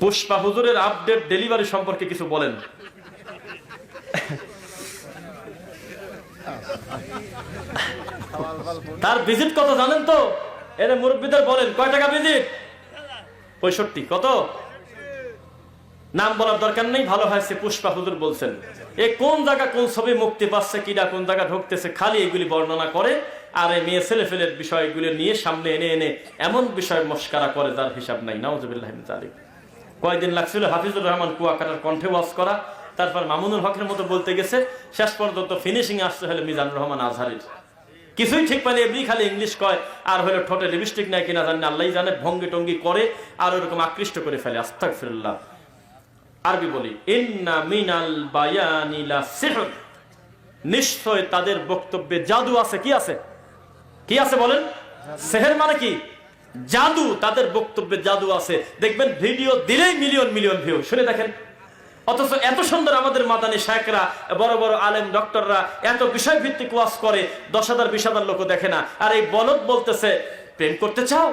পুষ্পা হুজুরের update delivery সম্পর্কে কিছু বলেন। তার ভিজিট কত জানেন তো? এর মুরব্বীদের বলেন, কয় টাকা ভিজিট পঁয়ষট্টি, কত? নাম বলার দরকার নেই, ভালো হয়েছে, পুষ্পা হুজুর বলছেন। এ কোন জায়গা কোন ছবি মুক্তি পাচ্ছে কিনা কোন জায়গা ঢুকতেছে, খালি এগুলি বর্ণনা করে, আর এই মেয়ে ছেলে ফেলের বিষয়গুলি নিয়ে সামনে এনে এনে এমন বিষয় মস্কারা করে, যার হিসাব নাই নওয়াজবিল্লাহ কয়দিন লাগছিল? হাফিজুর রহমান কুয়াকাটার কণ্ঠে ওয়াজ করা। তারপর মামুনুল হকের মতো বলতে গেছে, শেষ পর্যন্ত ফিনিশিং আসতে হলে মিজানুর রহমান আজহারির। কিছুই ঠিক পাইলে এমনি খালি ইংলিশ কয়, আর হলো ঠোঁটে লিপস্টিক নাই কিনা জানে আল্লাহ জানে, ভঙ্গি টঙ্গি করে আর ওরকম আকৃষ্ট করে ফেলে। আস্তাক ফিরল্লাহ আরবি বলি, ইন্না মিনাল বায়ানিলা সিহর। নিশ্চয় তাদের বক্তব্যে জাদু আছে, কি আছে? কি আছে বলেন? সেহের মানে কি? জাদু, তাদের বক্তব্যে জাদু আছে। দেখবেন ভিডিও দিলেই মিলিয়ন মিলিয়ন ভিউ শুনে দেখেন। অথচ এত সুন্দর আমাদের মাদানী শায়করা, বড় বড় আলেম ডক্টররা এত বিষয় ভিত্তিক ওয়াজ করে, দশ হাজার, বিশ হাজার লোক দেখে না। আর এই বলদ বলতেছে, প্রেম করতে চাও?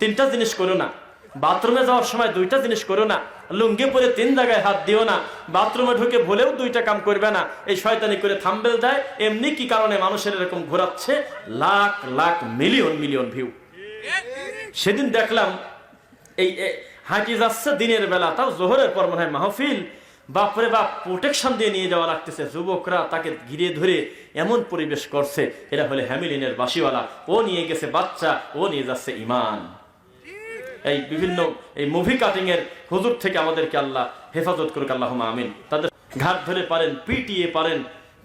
তিনটা জিনিস করো না। বাথরুমে যাওয়ার সময় দুইটা জিনিস করো না। লুঙ্গি পরে তিন জায়গায় হাত দিও না। বাথরুমে ঢুকে ভুলেও দুইটা কাম করবে না। এই শয়তানি করে থাম্বেল দেয়। এমনি কি কারণে মানুষের এরকম ঘোরাচ্ছে? Lakh lakh million million view সেদিন দেখলাম এই হাঁটি যাচ্ছে দিনের বেলা, তাও জোহরের পর মনে হয় মাহফিল। বাপরে বাপ প্রোটেকশন দিয়ে নিয়ে যাওয়া লাগতেছে। যুবকরা তাকে ঘিরে ধরে এমন পরিবেশ করছে, এরা হলে হ্যামিলিনের বাসিওয়ালা। ও নিয়ে গেছে বাচ্চা, ও নিয়ে যাচ্ছে ইমান এই বিভিন্ন, এই মুভি কাটিং এর হুজুর থেকে আমাদেরকে আল্লাহ হেফাজত করুক আল্লাহ আমিন। তাদের ঘাট ধরে পারেন, পিটিয়ে পারেন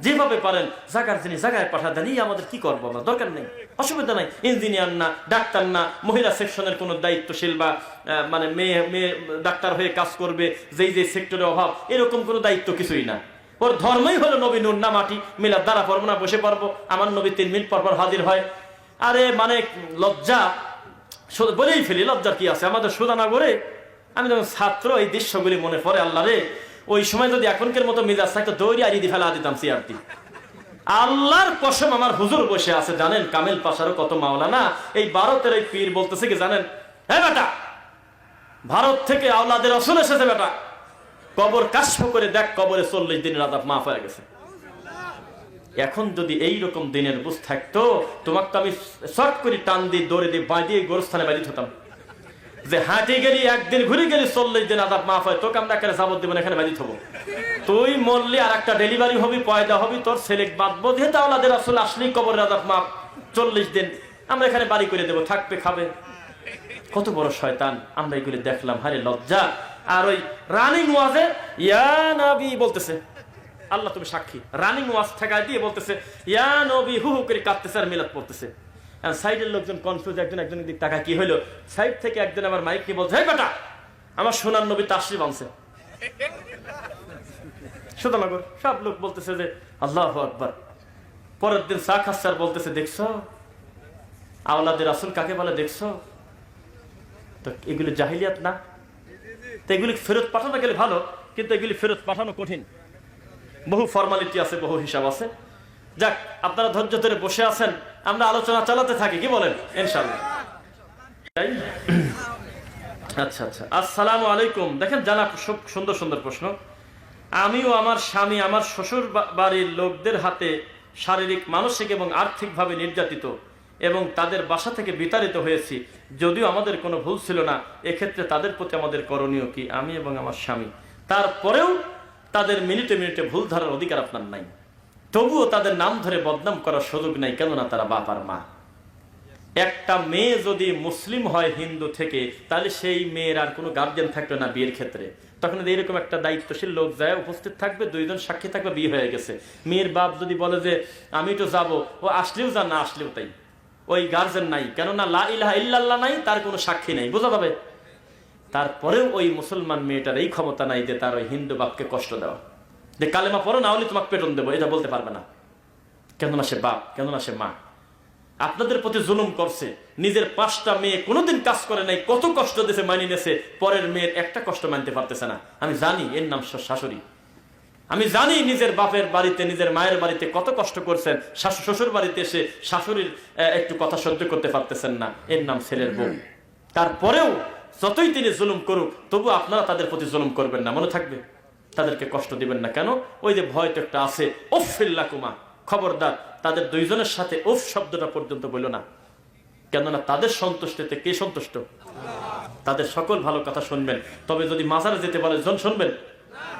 যেভাবে পারেন, জাগার যিনি জায়গায় পাঠা দেন, এই আমাদের কি করব আমরা? দরকার নেই। অসুবিধা নাই। ইঞ্জিনিয়ার না, ডাক্তার না, মহিলা সেকশনের কোনো দায়িত্বশীল বা মানে মেয়ে মেয়ে ডাক্তার হয়ে কাজ করবে, যেই যে সেক্টরে অভাব, এরকম কোনো দায়িত্ব কিছুই না। ওর ধর্মই হলো নবী নুন না মাটি মিলার দ্বারা পড়ব না বসে পারব, আমার নবী তিন মিনিট পর পর হাজির হয়। আরে মানে লজ্জা বলেই ফেলি, লজ্জার কি আছে? আমাদের সুদানগরে, আমি যখন ছাত্র, এই দৃশ্যগুলি মনে পড়ে, আল্লাহ রে ওই সময় যদি এখনকার মতো মিজাজ থাকতো দৌড়ি আড়ি দি ফেলা দিতাম সিআরটি আল্লাহর কসম আমার হুজুর বসে আছে, জানেন? কামেল পাশারও কত মাওলা না এই ভারতের এই পীর বলতেছে কি, জানেন? হ্যাঁ বেটা, ভারত থেকে আওলাদের রসুল এসেছে বেটা। কবর কাশ্য করে দেখ, কবরে চল্লিশ দিনের আদাব মাফ হয়ে গেছে। এখন যদি এই রকম দিনের বুঝ থাকতো, তোমাকে তো আমি শর্ট করে টান দিয়ে, দৌড়ে দিয়ে বাঁধিয়ে গোরস্থানে বাঁধিয়ে হতাম যে হাঁটি গেলি একদিন ঘুরে গেলি চল্লিশ দিন আদাব মাফ হয়। তোকে আমরা এখানে যাবত দেবো না, এখানে বাঁধিয়ে থবো তুই মরলি আর একটা ডেলিভারি হবি পয়দা হবি তোর ছেলে বাঁধবো। দিয়ে তাওলাদের আসলে আসলেই কবরের আদাব মাফ চল্লিশ দিন। আমরা এখানে বাড়ি করে দেবো থাকবে খাবে। কত বড় শয়তান আমরা এগুলি দেখলাম হারে লজ্জা। আর ওই রানিং ওয়াজে ইয়া বলতেছে আল্লাহ তুমি সাক্ষী। রানিং ওয়াজ ঠেকায় দিয়ে বলতেছে ইয়া নবী হু হু করে কাঁদতেছে আর মিলাদ পড়তেছে। সাইডের লোকজন কনফিউজ একজন একজনের দিক টাকা কি হলো সাইড থেকে একজন আমার মাইক নিয়ে বলছে বেটা, আমার সোনার নবী তাসরি বানছে সুদানগর, সব লোক বলতেছে যে, আল্লাহ আকবার। পরের দিন চা খাচ্ছার বলতেছে, দেখছ? আওলাদের আসল কাকে বলে, দেখছ? তো এগুলি জাহিলিয়াত না? তো এগুলি ফেরত পাঠানো গেলে ভালো, কিন্তু এগুলি ফেরত পাঠানো কঠিন। বহু ফর্মালিটি আছে, বহু হিসাব আছে। যাক, আপনারা ধৈর্য ধরে বসে আছেন, আমরা আলোচনা চালাতে থাকি, কি বলেন? ইনশাল্লাহ? আচ্ছা আচ্ছা। আসসালামু আলাইকুম। দেখেন, জানা খুব সুন্দর সুন্দর প্রশ্ন। আমিও আমার স্বামী, আমার শ্বশুর বাড়ির লোকদের হাতে শারীরিক, মানসিক এবং আর্থিকভাবে নির্যাতিত এবং তাদের বাসা থেকে বিতাড়িত হয়েছি। যদিও আমাদের কোনো ভুল ছিল না, এক্ষেত্রে তাদের প্রতি আমাদের করণীয় কি? আমি এবং আমার স্বামী। তারপরেও তাদের মিনিটে মিনিটে ভুল ধরার অধিকার আপনার নাই। তবুও তাদের নাম ধরে বদনাম করার সুযোগ নাই, কেননা তারা বাপ আর মা। একটা মেয়ে যদি মুসলিম হয় হিন্দু থেকে, তাহলে সেই মেয়ের আর কোনো গার্জেন থাকবে না বিয়ের ক্ষেত্রে। তখন যদি এরকম একটা দায়িত্বশীল লোক যায়, উপস্থিত থাকবে, দুইজন সাক্ষী থাকবে, বিয়ে হয়ে গেছে। মেয়ের বাপ যদি বলে যে, আমি তো যাব ও আসলেও যান, না আসলেও তাই। ওই গার্জেন নাই, কেননা লা ইলাহা ইল্লাল্লাহ নাই, তার কোনো সাক্ষী নাই, বোঝা যাবে? তারপরেও ওই মুসলমান মেয়েটার এই ক্ষমতা নাই যে তার ওই হিন্দু বাপকে কষ্ট দেওয়া। যে কালেমা পড়ো, না হলে তোমাকে পেটন দেবো। এটা বলতে পারবে না। কেননা সে বাপ, কেননা সে মা। আপনাদের প্রতি জুলুম করছে। নিজের পাঁচটা মেয়ে কোনোদিন কাজ করে নাই, কত কষ্ট দিয়েছে, মানিয়ে নেছে পরের মেয়ের একটা কষ্ট মানতে পারতেছে না। আমি জানি এর নাম শাশুড়ি। আমি জানি নিজের বাপের বাড়িতে, নিজের মায়ের বাড়িতে কত কষ্ট করছেন। শাশু শ্বশুর বাড়িতে এসে শাশুড়ির একটু কথা সহ্য করতে পারতেছেন না। এর নাম ছেলের বউ। তারপরেও যতই তিনি জুলুম করুক, তবু আপনারা তাদের প্রতি জুলুম করবেন না। মনে থাকবে? তাদেরকে কষ্ট দিবেন না কেন? ওই যে ভয় তো একটা আছে ওফিল্লা কুমা খবরদার, তাদের দুইজনের সাথে ওফ শব্দটা পর্যন্ত বলল না। কেননা তাদের সন্তুষ্টিতে কে সন্তুষ্ট? তাদের সকল ভালো কথা শুনবেন। তবে যদি মাজারে যেতে বলে, জন শুনবেন?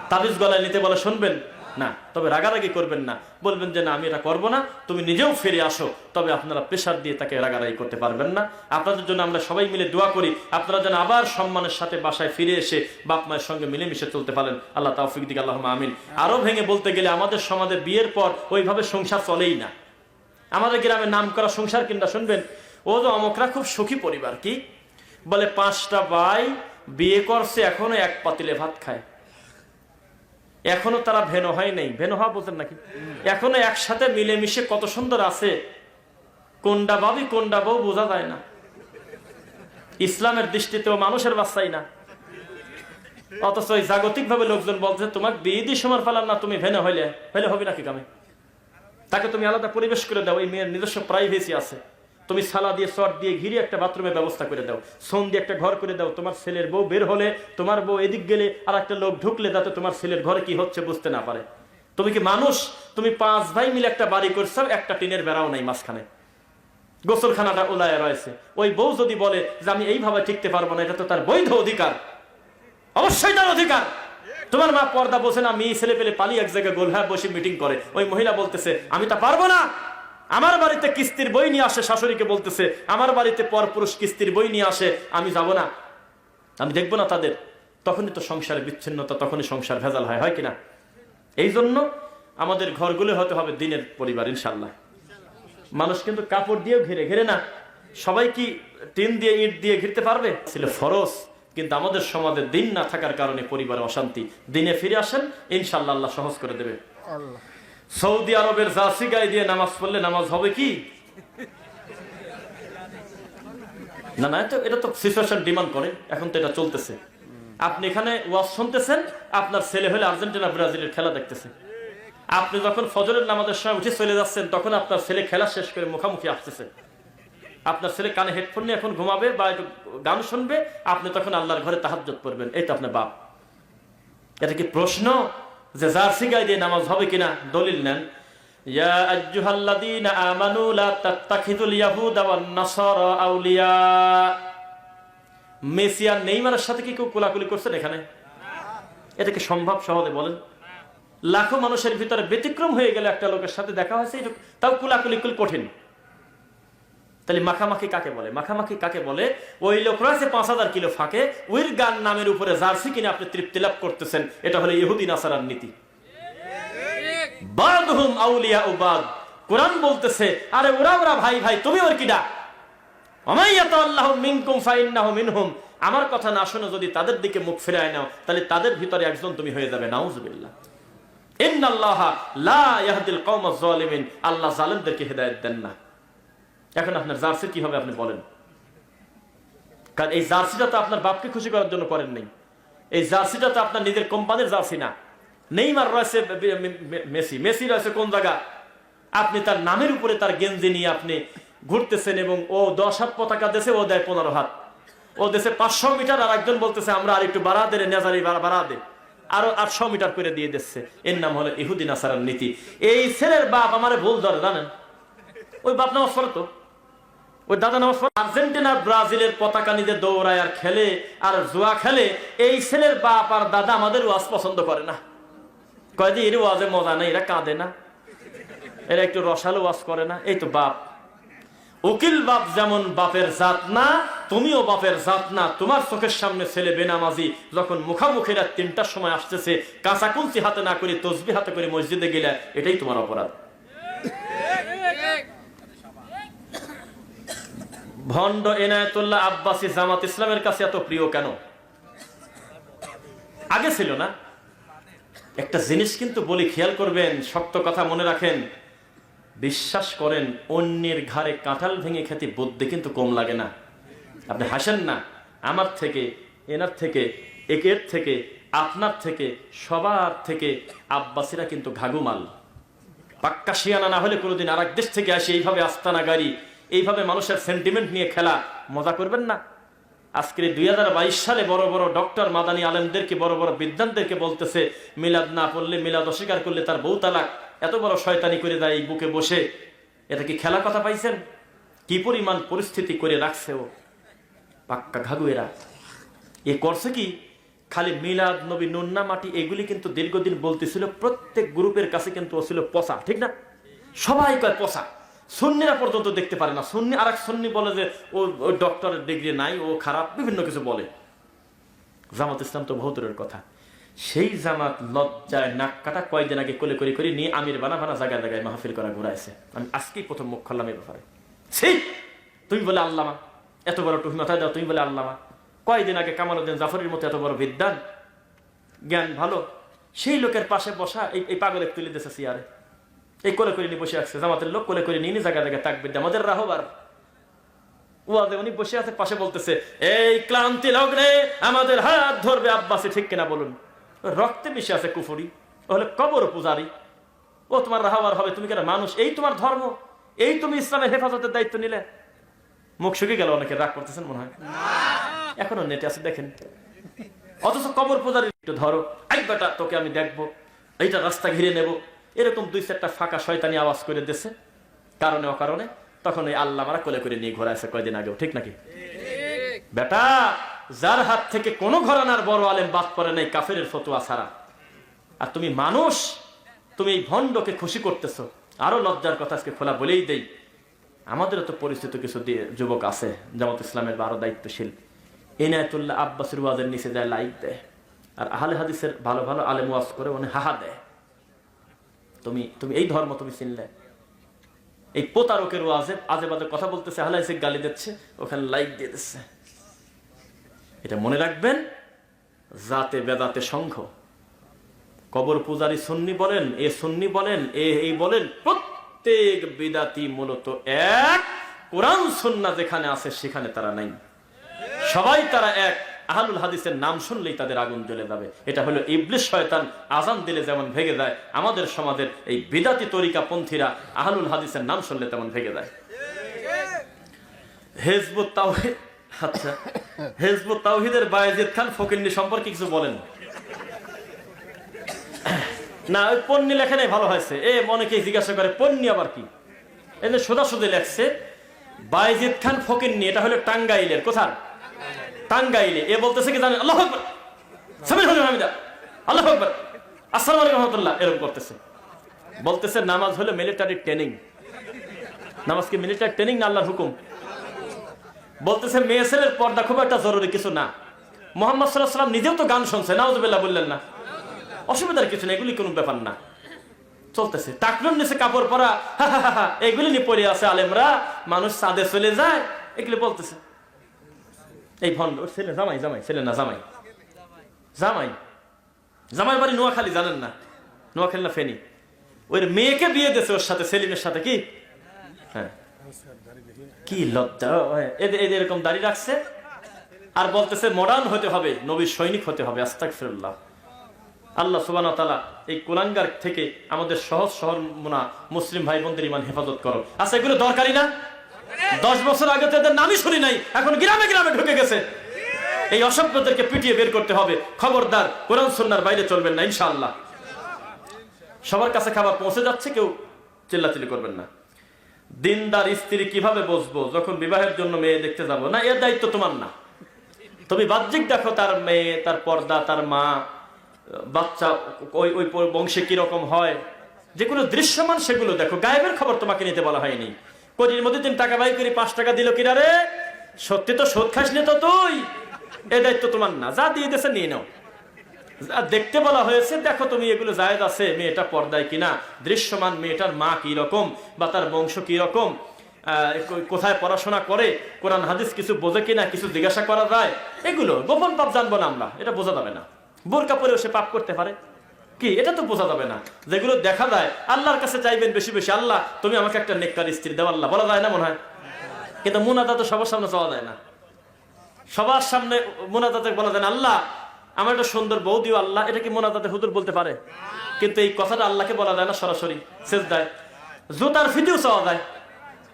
তাবিজ গলায় নিতে বলে, শুনবেন? না, তবে রাগারাগি করবেন না। বলবেন যে, না, আমি এটা করব না। তুমি নিজেও ফিরে আসো। তবে আপনারা প্রেশার দিয়ে তাকে রাগারাগি করতে পারবেন না। আপনাদের জন্য আমরা সবাই মিলে দোয়া করি, আপনারা যেন আবার সম্মানের সাথে বাসায় ফিরে এসে বাপ মায়ের সঙ্গে মিলেমিশে চলতে পারেন। আল্লাহ তাফিক দিকে আল্লাহ আমিন। আরও ভেঙে বলতে গেলে আমাদের সমাজে বিয়ের পর ওইভাবে সংসার চলেই না। আমাদের গ্রামে নাম করা সংসার কিনা শুনবেন? ও তো অমকরা খুব সুখী পরিবার, কি? বলে, পাঁচটা ভাই বিয়ে করছে, এখনও এক পাতিলে ভাত খায়। এখনও তারা ভেনো হয় নাই। ভেনো হওয়া বলতেন নাকি? এখনও একসাথে মিলেমিশে কত সুন্দর আছে। কোনটা ভাবি কোনটা বউ বোঝা যায় না। ইসলামের দৃষ্টিতেও মানুষের বাচ্চাই না। অথচ ওই জাগতিক ভাবে লোকজন বলছে, তোমাকে বিয়ে দিয়ে সময় পালাম না, তুমি ভেনে হইলে। হইলে হবে নাকি কামে? তাকে তুমি আলাদা পরিবেশ করে দাও, এই মেয়ের নিজস্ব প্রাইভেসি আছে। তুমি সালা দিয়ে সর দিয়ে ঘিরে একটা বাথরুমের ব্যবস্থা করে দাও। সোন দিয়ে একটা ঘর করে দাও। তোমার ছেলের বউ বের হলে, তোমার বউ এদিক গেলে আর একটা লোক ঢুকলে যাতে তোমার ছেলের ঘরে কি হচ্ছে বুঝতে না পারে। তুমি কি মানুষ? তুমি পাঁচ ভাই মিলে একটা বাড়ি করছ, একটা টিনের বেড়াও নাই মাঝখানে। গোসলখানাটা ওলায় রয়েছে। ওই বউ যদি বলে যে আমি এইভাবে টিকতে পারব না, এটা তো তার বৈধ অধিকার। অবশ্যই তার অধিকার। তোমার মা পর্দা বসে না, মেয়ে ছেলে পেলে পালিয়ে এক জায়গায় গোলহা বসে মিটিং করে। ওই মহিলা বলতেছে, আমি তা পারব না। আমার বাড়িতে কিস্তির বই নিয়ে আসে, শাশুড়িকে বলতেছে, আমার বাড়িতে পরপুরুষ কিস্তির বই নিয়ে আসে, আমি যাব না। আমি দেখব না তাদের। তখনই তো সংসারে বিচ্ছিন্নতা, তখনই সংসার ভেজাল হয় হয় কিনা? এই জন্য আমাদের ঘরগুলো হতে হবে দিনের পরিবার ইনশাল্লাহ মানুষ কিন্তু কাপড় দিয়েও ঘিরে ঘিরে না। সবাই কি টিন দিয়ে, ইট দিয়ে ঘিরতে পারবে? ছিল ফরজ, কিন্তু আমাদের সমাজে দিন না থাকার কারণে পরিবারে অশান্তি। দিনে ফিরে আসেন ইনশাল্লাহ আল্লাহ সহজ করে দেবে। সৌদি আরবের জার্সি গায়ে দিয়ে নামাজ পড়লে নামাজ হবে কি? না না, এটা এটা তো সিচুয়েশন ডিমান্ড করে। এখন তো এটা চলতেছে। আপনি এখানে ওয়াজ শুনতেছেন, আপনার ছেলে হলে আর্জেন্টিনা, ব্রাজিলের খেলা দেখতেছে। আপনি যখন ফজরের নামাজের সময় উঠে চলে যাচ্ছেন, তখন আপনার ছেলে খেলা শেষ করে মুখামুখি আসতেছে। আপনার ছেলে কানে হেডফোন নিয়ে এখন ঘুমাবে বা একটু গান শুনবে, আপনি তখন আল্লাহর ঘরে তাহাজ্জত পড়বেন। এই তো আপনার বাপ। এটা কি প্রশ্ন? যে জার্সি গায়ে দিয়ে নামাজ হবে কিনা দলিল নেন। ইয়া আইয়ুহাল্লাযীনা আমানু লা তাত্তাখিযুল ইয়াহুদা ওয়ান নাসারা আউলিয়া। মেসি নেইমারের সাথে কি কেউ কোলাকুলি করছেন এখানে? সম্ভব? সহজে লাখো মানুষের ভিতরে ব্যতিক্রম হয়ে গেলে একটা লোকের সাথে দেখা হয়েছে তাও কুলাকুলি কুল কঠিন। তাহলে মাখামাখি কাকে বলে? মাখামাখি কাকে বলে? ওই লোকরা আছে পাঁচ হাজার কিলো ফাঁকে। উইর গান নামের উপরে জার্সি কিনে আপনি তৃপ্তি লাভ করতেছেন। এটা হলো ইহুদিন আসারার নীতি। বাদহুম আউলিয়া ও বাদ। কোরআন বলতেছে, আরে ওরা ওরা ভাই ভাই, তুমি ওর আমার কথা না শুনে, যদি তাদের দিকে মুখ ফিরায় নাও, তাহলে তাদের ভিতরে একজন তুমি হয়ে যাবে। নাউজুবিল্লাহ। ইন্নাল্লাহ লা ইয়াহদিল কওমাজ জালিমিন। আল্লাহ জালেমদেরকে হেদায়েত দেন না। এখন আপনার জার্সি কি হবে আপনি বলেন। কারণ এই জার্সিটা তো আপনার বাপকে খুশি করার জন্য করেন নাই। এই জার্সিটা তো আপনার নিজের কোম্পানির জার্সি না। নেইমার রয়েছে মেসি। মেসি রয়েছে কোন জায়গা? আপনি তার নামের উপরে তার গেঞ্জি নিয়ে আপনি ঘুরতেছেন এবং ও দশ হাত পতাকা দেশে ও দেয় পনেরো হাত। ও দেশে পাঁচশো মিটার আর একজন বলতেছে, আমরা আর একটু বাড়া দে নেজারি বাড়া দে। আরও আটশো মিটার করে দিয়ে দিচ্ছে। এর নাম হলো ইহুদিন আসারার নীতি। এই ছেলের বাপ আমারে ভুল ধরে, জানেন? ওই বাপ নামাজ পড়ে তো। ওই দাদা নামাজ আর্জেন্টিনা, ব্রাজিলের পতাকা নিতে দৌড়ায় আর খেলে, আর জুয়া খেলে, এই ছেলের বাপ আর দাদা আমাদের ওয়াজ পছন্দ করে না। কয় যে, এর ওয়াজে মজা নেই, এরা কাঁদে না। এরা একটু রসালো ওয়াজ করে না। এই তো বাপ। উকিল বাপ যেমন বাপের জাত না, তুমিও বাপের জাত না। তোমার চোখের সামনে ছেলে বেনামাজি, যখন মুখামুখি রাত তিনটার সময় আসতেছে কাঁচা কুঞ্চি হাতে না করে তসবি হাতে করে মসজিদে গেলে, এটাই তোমার অপরাধ। ভণ্ড এনায়তুল্লাহ আব্বাসী জামাত ইসলামের কাছে এত প্রিয় কেন? আগে ছিল না। একটা জিনিস কিন্তু বলি, খেয়াল করবেন, শক্ত কথা মনে রাখেন। বিশ্বাস করেন, অন্যের ঘাড়ে কাঁঠাল ভেঙে খেতে বুদ্ধি কিন্তু কম লাগে না। আপনি হাসেন না, আমার থেকে, এনার থেকে, একের থেকে, আপনার থেকে, সবার থেকে আব্বাসীরা কিন্তু ঘাগুমাল পাক্কা শিয়ানা না হলে কোনোদিন আর দেশ থেকে আসে, এইভাবে আস্তানা গাড়ি এইভাবে মানুষের সেন্টিমেন্ট নিয়ে খেলা, মজা করবেন না। আজকে দুই হাজার বাইশ সালে বড় বড় ডক্টর মাদানী আলেমদেরকে, বড় বড় বিদ্যানদেরকে বলতেছে, মিলাদ না পড়লে মিলাদ অস্বীকার করলে তার বউ তালাক। এত বড় শয়তানি করে দেয় এই বুকে বসে। এটা কি খেলা কথা পাইছেন? কি পরিমাণ পরিস্থিতি করে রাখছে ও? পাক্কা ঘাগুয়েরা এ করছে কি? খালি মিলাদ, নবী নুন্না মাটি, এগুলি কিন্তু দীর্ঘদিন বলতেছিল, প্রত্যেক গ্রুপের কাছে কিন্তু ছিল পচা, ঠিক না? সবাই কয় পচা। সুন্নিরা পর্যন্ত দেখতে পারে না। সুন্নি আর এক সুন্নি বলে যে, ও ডক্টরের ডিগ্রি নাই, ও খারাপ, বিভিন্ন কিছু বলে। জামাত ইসলাম তো বহুদূরের কথা। সেই জামাত লজ্জায় নাক কাটা কয়েকদিন আগে কোলে করে করে নিয়ে আমির বানা বানা জায়গায় জায়গায় মাহফিল করা ঘুরাইছে। আমি আজকেই প্রথম মুখ খুললাম এই ব্যাপারে। সেই তুমি বলে আল্লামা। এত বড় টুপি মাথায় দাও, তুমি বলে আল্লামা। কয়েকদিন আগে কামালুদ্দিন জাফরের মতো এত বড় বিদ্যান জ্ঞান ভালো। সেই লোকের পাশে বসা, এই এই পাগলের তুলে দিয়েছে সিয়ারে। এই কোলে করে নিয়ে বসে আছে, জামাতের লোক কোলে করে নিয়ে জায়গায় তাকবির দেয়। আমাদের রাহবার ওয়াদে উনি বসে আছে, পাশে বলতেছে, এই ক্লান্তি লগ্নে আমাদের হাত ধরবে আব্বাসে, ঠিক কিনা বলুন? রক্তে মিশে আছে কুফুরি হলে কবর পূজারি। ও তোমার রাহাবার হবে, তুমি কেন মানুষ? এই তোমার ধর্ম, এই তুমি ইসলামের হেফাজতের দায়িত্ব নিলে। মুখ শুকিয়ে গেল, অনেকে রাগ করতেছেন মনে হয়। এখনও নেটে আছে, দেখেন। অথচ কবর পূজারি একটু ধরো। আই বেটা, তোকে আমি দেখব। এইটা রাস্তা ঘিরে নেব। এরকম দুই চারটা ফাঁকা শয়তানি আওয়াজ করে দিছে, কারণে অকারণে তখন ওই আল্লাহ মারা কোলে করে নিয়ে ঘোরাইছে কয়দিন আগেও, ঠিক নাকি? বেটা, যার হাত থেকে কোনো ঘরানার বড় আলেম বাদ পড়ে নাই কাফের ফতুয়া ছাড়া। আর তুমি মানুষ, তুমি এই ভণ্ডকে খুশি করতেছো। আরও লজ্জার কথা আজকে খোলা বলেই দেই। আমাদেরও তো পরিচিত কিছু যুবক আছে, জামাত ইসলামের বারো দায়িত্বশীল। এনায়তুল্লাহ আব্বাসের ওয়াজের নিচে যায় লাইক দেয়। আর আহলে হাদিসের ভালো ভালো আলেম ওয়াজ করে উনি হাহা দেয়। তুমি তুমি এই ধর্ম তুমি চিনলে। এই প্রতারকের ওয়াজে আজে বাজে কথা বলতেছে আহলে হাদিসে গালি দিচ্ছে, ওখানে লাইক দিয়ে দিচ্ছে। এটা মনে রাখবেন, জাতে বেদাতে সংঘ। কবর পূজারী সুন্নি বলেন, এ সুন্নি বলেন, এ এই বলেন, প্রত্যেক বিদাতি মূলত এক। কোরআন সুন্না যেখানে আছে, সেখানে তারা নাই। সবাই তারা এক। আহলুল হাদিসের নাম শুনলেই তাদের আগুন জ্বলে যাবে। এটা হলো ইবলিশ শয়তান আজান দিলে যেমন ভেঙে যায়, আমাদের সমাজের এই বিদাতি তরিকা পন্থীরা আহলুল হাদিসের নাম শুনলে তেমন ভেঙে যায়। হেজবুত তাওহিদ আচ্ছা হেজবুত তাওহিদের বায়েজিদ খান সম্পর্কে কিছু বলেন। না, ওই পন্নি লেখা নেই, ভালো হয়েছে। এ অনেকেই জিজ্ঞাসা করে, পন্নি আবার কি? এনে সোজাসুজি লেখছে বাইজিদ খান ফকিন্নি, এটা হলো টাঙ্গাইলের, কোথার? টাঙ্গাইলে। এ বলতেছে কি জানেন? আল্লাহ আকবর। সামিল হলেন হামিদা। আল্লাহ আকবর। আসসালামু আলাইকুম রহমতুল্লাহ। এরকম করতেছে। বলতেছে, নামাজ হলো মিলিটারি ট্রেনিং নামাজ কি মিলিটারি ট্রেনিং না আল্লাহর হুকুম? বলতেছে, মেয়ে ছেলের পর্দা খুব একটা জরুরি কিছু না। মোহাম্মদ সাল্লাহ সাল্লাম নিজেও তো গান শুনছে না নাউজুবিল্লাহ বললেন না। অসুবিধার কিছু না এগুলি কোনো ব্যাপার না। চলতেছে টাকলুন নিচে কাপড় পরা এগুলি নিয়ে পড়ে আছে আলেমরা, মানুষ চাঁদে চলে যায়। এগুলি বলতেছে। এই ভণ্ড ছেলে জামাই জামাই, ছেলে না জামাই? জামাই? জামাই বাড়ি নোয়াখালী জানেন না? নোয়াখালী না ফেনি? ওই মেয়েকে বিয়ে দিয়েছে ওর সাথে, সেলিমের সাথে, কি? হ্যাঁ। কি লজ্জা এদের এরকম দাঁড়িয়ে রাখছে, আর বলতেছে, মডার্ন হতে হবে, নবীর সৈনিক হতে হবে। আস্তাক ফিরুল্লাহ আল্লাহ সুবান তালা এই কুলাঙ্গার থেকে আমাদের সহজ সহর মোনা মুসলিম ভাই বোনদের ইমান হেফাজত করো আচ্ছা এগুলো দরকারি না? দশ বছর আগে তো এদের নামই শুনি নাই, এখন গ্রামে গ্রামে ঢুকে গেছে। এই অসভ্যদেরকে পিটিয়ে বের করতে হবে। খবরদার, কোরআন সন্ন্যার বাইরে চলবেন না, ইনশাআল্লাহ। সবার কাছে খাবার পৌঁছে যাচ্ছে, কেউ চিল্লাচিল্লি করবেন না। দিনদার স্ত্রী কীভাবে বসবো? যখন বিবাহের জন্য মেয়ে দেখতে যাব? না, এর দায়িত্ব তোমার না। তুমি বাহ্যিক দেখো তার মেয়ে, তার পর্দা, তার মা, বাচ্চা, ওই ওই বংশে কীরকম হয়? যেগুলো দৃশ্যমান সেগুলো দেখো। গায়েবের খবর তোমাকে নিতে বলা হয়নি। কোটির মধ্যে তুমি টাকা বাই করে পাঁচ টাকা দিল কিনা রে? সত্যি তো শোধ খাস তো তুই। এ দায়িত্ব তোমার না। যা দিয়ে দিয়েছে নিয়ে নাও। দেখতে বলা হয়েছে, দেখো তুমি এগুলো জায়েজ আছে, মেয়েটা পর্দায় কিনা? দৃশ্যমান মেয়েটার মা কি রকম বা তার বংশ কি রকম? কোথায় পড়াশোনা করে? কোরআন, হাদিস কিছু বোঝে কিনা? কিছু জিজ্ঞাসা করা যায়? এগুলো গোপন পাপ জানব না আমরা। এটা বোঝা যাবে না। বোরকা পরেও সে পাপ করতে পারে। কি? এটা তো বোঝা যাবে না। যেগুলো দেখা যায় আল্লাহর কাছে চাইবেন বেশি বেশি আল্লাহ তুমি আমাকে একটা নেককার স্ত্রী দেওয়া আল্লাহ। বলা যায় না মনে হয়? কিন্তু মুনাদা তো সবার সামনে চাওয়া যায় না। সবার সামনে মোনাজাতে বলা যায় না, আল্লাহ আমার একটা সুন্দর বউ দিও আল্লাহ। এটা কি মোনাজাতে হুদুর বলতে পারে? কিন্তু এই কথাটা আল্লাহকে বলা যায় না সরাসরি শেষ দেয় জোতার ফিতেও চাওয়া যায়।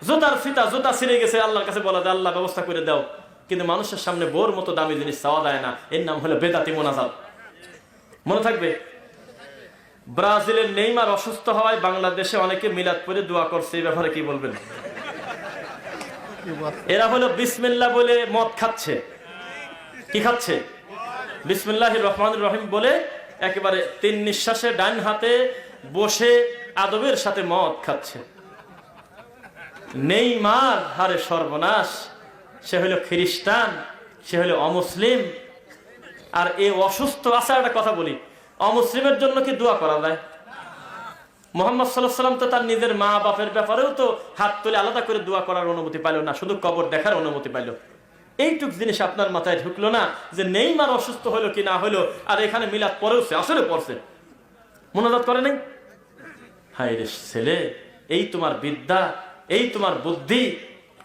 জোতার ফিতা জোতা ছিঁড়ে গেছে আল্লাহর কাছে বলা যায় আল্লাহ ব্যবস্থা করে দাও। কিন্তু মানুষের সামনে বোর মতো দামি জিনিস চাওয়া যায় না। এর নাম হলো বেদাতি মোনাজাত। মনে থাকবে? ব্রাজিলের নেইমার অসুস্থ হওয়ায় বাংলাদেশে অনেকে মিলাদ পরে দোয়া করছে, এই ব্যাপারে কি বলবেন? এরা হলো বিসমিল্লা বলে মদ খাচ্ছে। কি খাচ্ছে? বিসমিল্লাহ রহমান রহিম বলে একেবারে তিন নিঃশ্বাসে ডান হাতে বসে আদবের সাথে মদ খাচ্ছে। নেইমার হারে সর্বনাশ, সে হলো খ্রিস্টান, সে হলো অমুসলিম। আর এই অসুস্থ আছে একটা কথা বলি। অমুসলিমের জন্য কি দোয়া করা যায়? মোহাম্মদ সাল্লাহ সাল্লাম তো তার নিজের মা বাপের ব্যাপারেও তো হাত তুলে আলাদা করে দোয়া করার অনুমতি পাইল না, শুধু কবর দেখার অনুমতি পাইল। এইটুক জিনিস আপনার মাথায় ঢুকলো না যে নেইমার অসুস্থ হলো কি না হলো, আর এখানে মিলাদ পড়েওছে আসলে পড়ছে। মনোজাত করে নাই? হায় রে ছেলে, এই তোমার বিদ্যা, এই তোমার বুদ্ধি,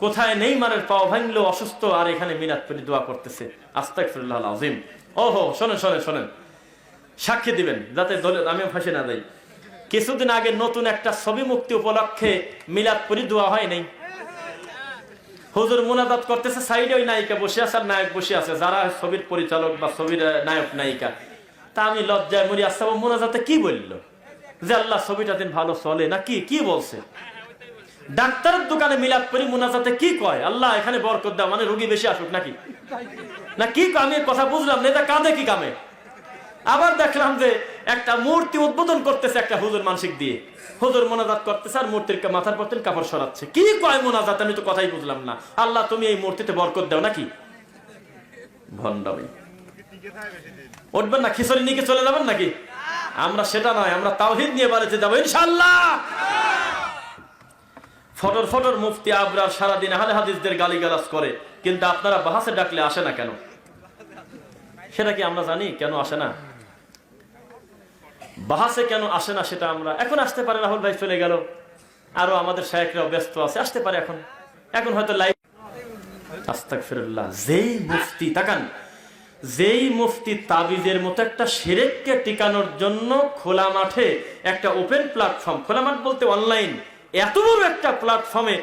কোথায় নেই মারের পাওয়া ভাঙলো, অসুস্থ, আর এখানে মিনাত পরি দোয়া করতেছে। আস্তাকফিরুল্লাহ আজিম ওহো, শোনেন শোনেন শোনেন। সাক্ষী দিবেন, যাতে আমিও ফাঁসি না দেই কিছুদিন আগে নতুন একটা ছবি মুক্তি উপলক্ষে মিলাদ পরি দোয়া হয় নাই। হুজুর মুনাদাত করতেছে, সাইডে ওই নায়িকা বসে আছে, আর নায়ক বসে আছে। যারা ছবির পরিচালক বা ছবির নায়ক, নায়িকা, তা আমি লজ্জায় মরি আসতে মোনাজাতে কি বলল? যে আল্লাহ ছবিটা দিন ভালো চলে না কি? কি বলছে? ডাক্তারের দোকানে মিলাদ করি মোনাজাতে কি কয়? আল্লাহ, এখানে বরকত দাও। মানে রুগী বেশি আসুক নাকি? না কি? আমি কথা বুঝলাম না, এটা কাঁদে কি কামে? আবার দেখলাম যে একটা মূর্তি উদ্বোধন করতেছে একটা হুজুর মানসিক দিয়ে। হুজুর মোনাজাত করতেছে আর মূর্তির মাথার পর কাপড় সরাচ্ছে। কি কয় মোনাজাত? আমি তো কথাই বুঝলাম না। আল্লাহ, তুমি এই মূর্তিতে বরকত দাও নাকি? ভণ্ডামি। উঠবেন না, খিচুড়ি নিয়ে চলে যাবেন নাকি? আমরা সেটা নয়, আমরা তাওহিদ নিয়ে বাড়িতে যাব ইনশাল্লাহ ফটর ফটর মুফতি আবরার সারাদিন আহলে হাদিসদের গালিগালাজ করে, কিন্তু আপনারা বাহাসে ডাকলে আসে না কেন? সেটা কি আমরা জানি? কেন আসে না? বাহাসে কেন আসে না সেটা আমরা? এখন আসতে পারে, রাহুল ভাই চলে গেল। আরও আমাদের শায়করাও ব্যস্ত আছে, আসতে পারে এখন। এখন হয়তো লাইভ আস্তাগফিরুল্লাহ, যেই মুফতি, তাকান। যেই মুফতি তাবিজের মতো একটা সেরেককে টিকানোর জন্য খোলা মাঠে একটা ওপেন প্ল্যাটফর্ম খোলা মাঠ বলতে অনলাইন এত বড় একটা প্ল্যাটফর্মে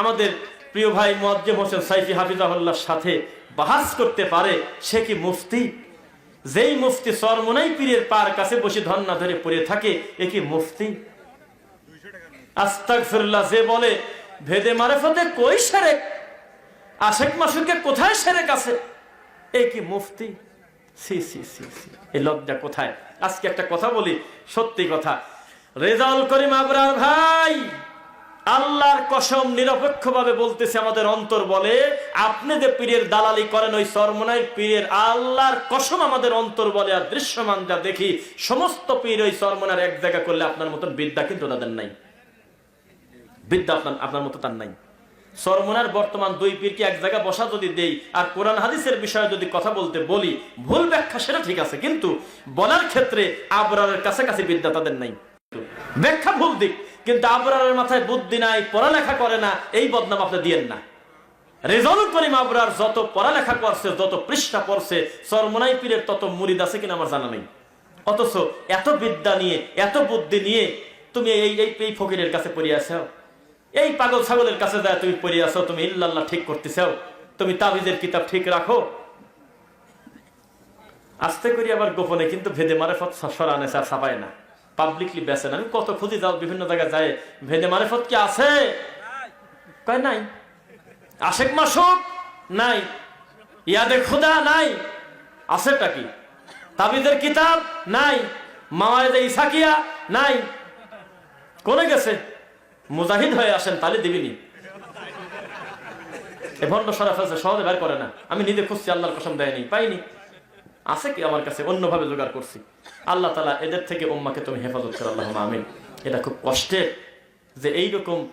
আমাদের প্রিয় ভাই মোয়াজ্জেম হোসেন সাইফি হাফিজাহুল্লাহর সাথে বাহাস করতে পারে, সে কি মুফতি? যেই মুফতি সরমনাই পীরের পার কাছে বসে ধন্না ধরে পড়ে থাকে, এ কি মুফতি? আস্তাগফিরুল্লাহ, যে বলে, ভেদে মারেফতে কই সেরেক? আশেক মাসুকে কোথায় সেরেক আছে? এই কি মুফতি? সি সি সি সি, এই লজ্জা কোথায়? আজকে একটা কথা বলি, সত্যি কথা। রেজাউল করিম আবরার ভাই আল্লাহর কসম নিরপেক্ষভাবে বলতেছে আমাদের অন্তর বলে, আপনি যে পীরের দালালি করেন, ওই সরমনাই পীরের আল্লাহর কসম আমাদের অন্তর বলে আর দৃশ্যমান যা দেখি, সমস্ত পীর ওই সরমনার এক জায়গা করলে আপনার মতন বিদ্যা কিন্তু তাদের নাই। বিদ্যা আপনার আপনার মতো তার নাই। সরমনার বর্তমান দুই পীরকে এক জায়গায় বসা যদি দেই, আর কোরআন হাদিসের বিষয়ে যদি কথা বলতে বলি, ভুল ব্যাখ্যা সেটা ঠিক আছে, কিন্তু বলার ক্ষেত্রে আবরারের কাছাকাছি বিদ্যা তাদের নাই। ব্যাখ্যা ভুল দিক। কিন্তু আবরারের মাথায় বুদ্ধি নাই, পড়ালেখা করে না, এই বদনাম আপনি দিয়েন না। রেজাল্ট করিম আবরার যত পড়ালেখা করছে, যত পৃষ্ঠা পড়ছে, সরমনাই পীরের তত মুরিদ আছে কিনা আমার জানা নেই। অথচ এত বিদ্যা নিয়ে, এত বুদ্ধি নিয়ে তুমি এই এই এই ফকিরের কাছে পড়িয়াছ এই পাগল ছাগলের কাছে যায় তুমি পড়িয়াছ তুমি ইল্লাল্লাহ ঠিক করতেছ। তুমি তাবিজের কিতাব ঠিক রাখো। আস্তে করি আবার গোপনে, কিন্তু ভেদে মারে ফত সরানে স্যার ছাপায় না। পাবলিকলি বেচেন। আমি কত খুঁজি যাও, বিভিন্ন জায়গায় যায় ভেদে মারে ফত কি আছে? কয় নাই। আশেক মাসুক? নাই। ইয়াদে খুদা? নাই। আছেটা কি? তাবিদের কিতাব? নাই। মাওয়ায়দে ইসাকিয়া? নাই। কোনে গেছে? মুজাহিদ হয়ে আসেন তাহলে দিবিনি। এ ভণ্ড সরাফ আছে, সহজে বের করে না। আমি নিজে খুঁজছি, আল্লাহর কসম দেয়নি, পাইনি। আছে কি আমার কাছে? অন্যভাবে জোগাড় করছি। আল্লাহ তালা এদের থেকে উম্মাকে তুমি হেফাজত করো আল্লাহ আমিন। এটা খুব কষ্টের যে এইরকম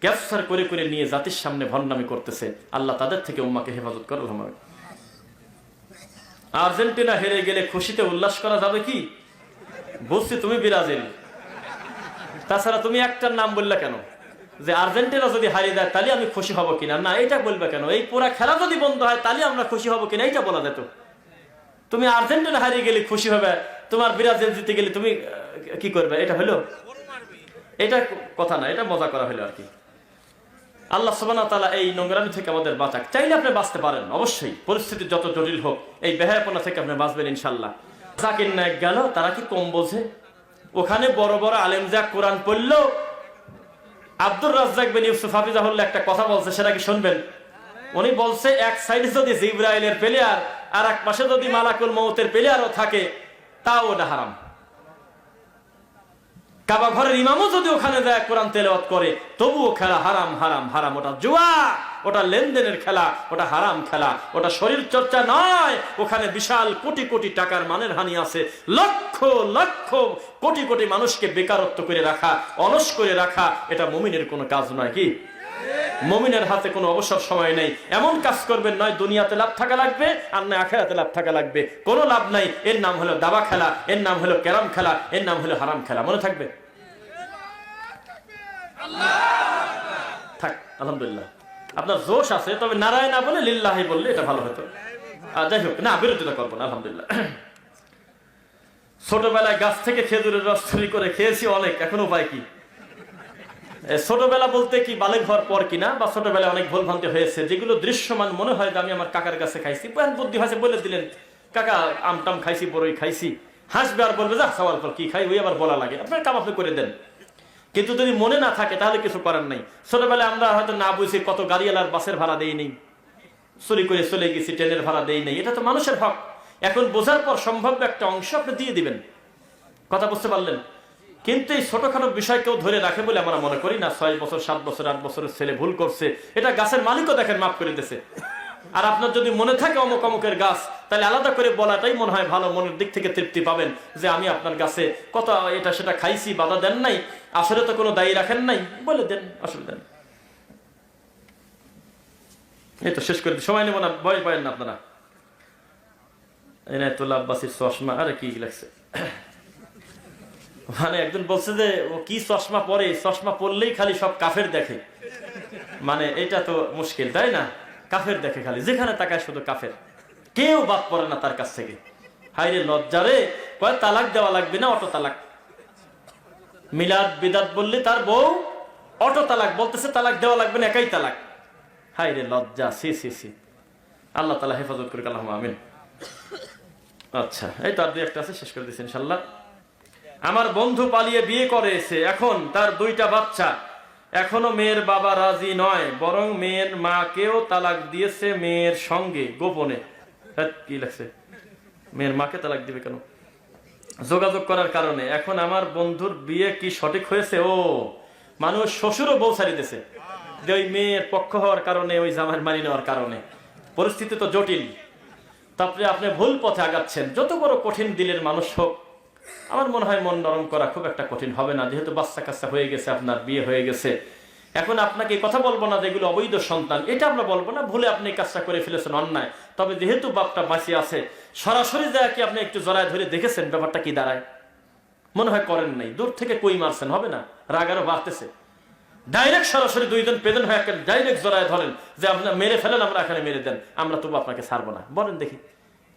ক্যাপচার করে করে নিয়ে জাতির সামনে ভণ্ডামি করতেছে। আল্লাহ তাদের থেকে উম্মাকে হেফাজত করো আল্লাহ আমিন। আর্জেন্টিনা হেরে গেলে খুশিতে উল্লাস করা যাবে কি? বুঝছি তুমি বিরাজিল। তাছাড়া তুমি একটার নাম বললে কেন? যে আর্জেন্টিনা যদি হারিয়ে দেয়, তাহলে আমি খুশি হব কিনা? না এটা বলবে কেন? এই পুরা খেলা যদি বন্ধ হয়, তাহলে আমরা খুশি হব কিনা? এইটা বলা যেত। তুমি আর্জেন্টিনা হারিয়ে গেলে খুশি হবে, তোমার ব্রাজিল জিতে গেলে তুমি কি করবে? এটা হলো? এটা কথা না, এটা মজা করা হলো আর কি। আল্লাহ সুবানা তালা এই নোংরামি থেকে আমাদের বাঁচাক। চাইলে আপনি বাঁচতে পারেন, অবশ্যই। পরিস্থিতি যত জটিল হোক, এই বেহায়াপনা থেকে আপনি বাঁচবেন ইনশাল্লাহ জাকির নায়ক গেল, তারা কি কম বোঝে? ওখানে বড় বড় আলেম যা কোরআন পড়ল। আব্দুর রাজ্জাক বিন ইউসুফ হাফিজাহুল্লাহ একটা কথা বলছে, সেটা কি শুনবেন? উনি বলছে, এক সাইডে যদি জিব্রাইলের প্লেয়ার আর এক পাশে যদি মালাকুল মৌতের প্লেয়ারও থাকে, তাও ওটা হারাম। কাবা ঘরের ইমামও যদি ওখানে যায়, কোরআন তেলাওয়াত করে, তবুও খেলা হারাম হারাম হারাম। ওটা জুয়া, ওটা লেনদেনের খেলা, ওটা হারাম খেলা, ওটা শরীর চর্চা নয়। ওখানে বিশাল কোটি কোটি টাকার মানের হানি আছে। লক্ষ লক্ষ কোটি কোটি মানুষকে বেকারত্ব করে রাখা, অলস করে রাখা, এটা মুমিনের কোনো কাজ নয়, কি? মমিনের হাতে কোনো অবসর সময় নেই। এমন কাজ করবেন নয়, দুনিয়াতে লাভ থাকা লাগবে আর নয়, আখেরাতে লাভ থাকা লাগবে। কোনো লাভ নাই। এর নাম হলো দাবা খেলা, এর নাম হলো ক্যারাম খেলা, এর নাম হলো হারাম খেলা। মনে থাকবে? থাক, আলহামদুলিল্লাহ। আপনার জোশ আছে, তবে নারায়ণ না বলে লিল্লাহি বললে এটা ভালো হতো। যাই হোক, না, বিরোধিতা করব না, আলহামদুলিল্লাহ। ছোটবেলায় গাছ থেকে খেজুরের রস চুরি করে খেয়েছি অনেক, এখন উপায় কি? ছোটবেলা বলতে কি বালেক হওয়ার পর কিনা, বা ছোটবেলায় অনেক ভুল ভ্রান্তি হয়েছে, যেগুলো দৃশ্যমান মনে হয় যে আমি আমার কাকার কাছে খাইছি। প্যান বুদ্ধি হয়েছে, বলে দিলেন, কাকা আমটাম খাইছি বড়ই খাইছি। হাসবে আর বলবে যা সওয়াল পর কি খাই? ওই আবার বলা লাগে। আপনার কাম আপনি করে দেন। কিন্তু যদি মনে না থাকে, তাহলে কিছু করার নাই। ছোটবেলায় আমরা হয়তো না বুঝি কত গাড়িওয়ালার বাসের ভাড়া দেই নেই। চুরি করে চলে গেছি, ট্রেনের ভাড়া দেই নেই। এটা তো মানুষের হক। এখন বোঝার পর সম্ভাব্য একটা অংশ আপনি দিয়ে দিবেন। কথা বুঝতে পারলেন? কিন্তু এই ছোটখাটো বিষয় কেউ ধরে রাখে বলে আমরা মনে করি না, ছয় বছর, সাত বছর, আট বছরের ছেলে ভুল করছে। এটা গাছের মালিকও দেখেন, মাফ করে দিছে আর আপনার যদি মনে থাকে অমুক অমুকের গাছ, তাহলে আলাদা করে বলাটাই মনে হয় ভালো, মনের দিক থেকে তৃপ্তি পাবেন যে আমি আপনার গাছে কত এটা সেটা খাইছি, বাধা দেন নাই, আসলে তো কোনো দায়ী রাখেন নাই, বলে দেন অসুবিধা নেই এই তো শেষ করে। সময় নেব না, ভয় পাবেন না আপনারা। এনায়তুল্লাহ আব্বাসির চশমা, আরে কি লাগছে? মানে একজন বলছে যে, ও কি চশমা পরে? চশমা পরলেই খালি সব কাফের দেখে। মানে এটা তো মুশকিল, তাই না? কাফের দেখে খালি, যেখানে তাকায় শুধু কাফের। কেউ বাদ পড়ে না তার কাছ থেকে। হাইরে লজ্জারে কয় তালাক দেওয়া লাগবে না, অটো তালাক। মিলাদ, বিদাত বললে তার বউ অটো তালাক, বলতেছে তালাক দেওয়া লাগবে না, একাই তালাক। হাইরে লজ্জা, সি সি সি। আল্লাহ তালা হেফাজত করে আল্লাহ আমিন। আচ্ছা এই তো আর দুই একটা আছে, শেষ করে দিচ্ছি ইনশাল্লাহ আমার বন্ধু পালিয়ে বিয়ে করেছে এখন তার দুইটা বাচ্চা। এখনও মেয়ের বাবা রাজি নয়, বরং মেয়ের মাকেও তালাক দিয়েছে মেয়ের সঙ্গে, গোপনে। কি লাগছে মেয়ের মাকে তালাক দিবে কেন? যোগাযোগ করার কারণে। এখন আমার বন্ধুর বিয়ে কি সঠিক হয়েছে? ও, মানুষ শ্বশুরও বউ দিয়েছে। যে ওই মেয়ের পক্ষ হওয়ার কারণে, ওই জামার মানি নেওয়ার কারণে। পরিস্থিতি তো জটিল। তারপরে আপনি ভুল পথে আগাচ্ছেন। যত বড় কঠিন দিলের মানুষ হোক আমার মনে হয় মন নরম করা খুব একটা কঠিন হবে না। যেহেতু বাচ্চা কাচ্চা হয়ে গেছে, আপনার বিয়ে হয়ে গেছে। এখন আপনাকে কথা বলব না যেগুলো অবৈধ সন্তান। এটা আমরা বলব না, ভুলে আপনি কাজটা করে ফেলেছেন অন্যায়। তবে যেহেতু বাপটা বাঁচিয়ে আছে, সরাসরি যায় কি আপনি একটু জড়ায় ধরে দেখেছেন, ব্যাপারটা কি দাঁড়ায়? মনে হয় করেন নাই। দূর থেকে কই মারছেন, হবে না? রাগ আরও বাড়তেছে। ডাইরেক্ট সরাসরি দুইজন পেদেন হয়ে একটা ডাইরেক্ট জড়ায় ধরেন যে আপনার মেরে ফেলেন, আমরা এখানে মেরে দেন। আমরা তবু আপনাকে ছাড়বো না। বলেন দেখি,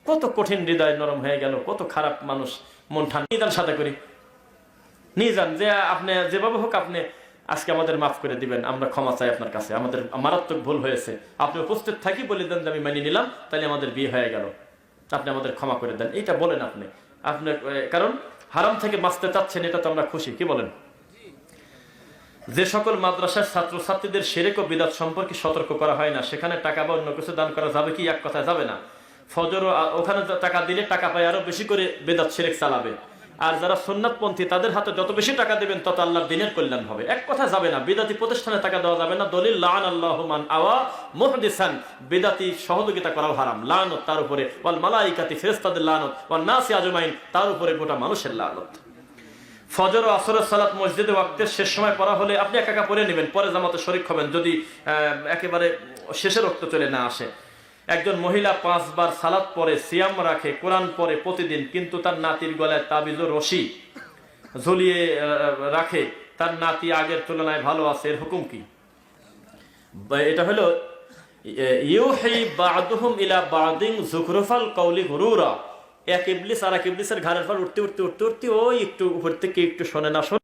কত কঠিন হৃদয় নরম হয়ে গেল, কত খারাপ মানুষ। মন ঠান্ডা। নিয়ে যান সাথে করি। নিয়ে যান যে আপনি যেভাবে হোক আপনি আজকে আমাদের মাফ করে দিবেন, আমরা ক্ষমা চাই আপনার কাছে। আমাদের মারাত্মক ভুল হয়েছে। আপনি উপস্থিত থাকি বলে দেন যে আমি মানিয়ে নিলাম, তাহলে আমাদের বিয়ে হয়ে গেল। আপনি আমাদের ক্ষমা করে দেন। এইটা বলেন আপনি। আপনার কারণ হারাম থেকে বাঁচতে চাচ্ছেন, এটা তো আমরা খুশি। কি বলেন? যে সকল মাদ্রাসার ছাত্রছাত্রীদের সেরেক ও বিদাত সম্পর্কে সতর্ক করা হয় না, সেখানে টাকা বা অন্য কিছু দান করা যাবে কি? এক কথায় যাবে না। ফজর ওখানে টাকা দিলে টাকা পায়, আরও বেশি করে বেদাত সেরেক চালাবে। আর যারা সুন্নাতপন্থী, তাদের হাতে যত বেশি টাকা দেবেন, তত আল্লাহর দিনের কল্যাণ হবে। এক কথা যাবে না, বিদাতি প্রতিষ্ঠানে টাকা দেওয়া যাবে না। দলিল, লান আল্লাহমান আওয়া মুহদিসান। বিদাতি সহযোগিতা করাও হারাম। লানত তার উপরে, ওয়াল মালাইকাতি ফেরেশতাদের লানত ওয়াল নাসি আজমাইন, তার উপরে গোটা মানুষের লানত। ফজর ও আসরের সালাত মসজিদে ওয়াক্তের শেষ সময় পড়া হলে আপনি একা একা পড়ে নেবেন, পরে জামাতে শরিক হবেন। যদি একেবারে শেষের রক্ত চলে না আসে। একজন মহিলা পাঁচবার সালাত পরে সিয়াম রাখে, কোরআন পরে প্রতিদিন, কিন্তু তার নাতির গলায় তাবিজ ও রশি ঝুলিয়ে রাখে। তার নাতি আগের তুলনায় ভালো আছে, এর হুকুম কি? এটা হলো ইউহি বাদুহুম ইলা বাদিন জুখরুফাল কওলি গুরুরা। এক ইবলিস আর এক ইবলিসের ঘাড়ের পর উঠতে উঠতে উঠতে উঠতে, ওই একটু উপর থেকে একটু শোনে না, শোনে।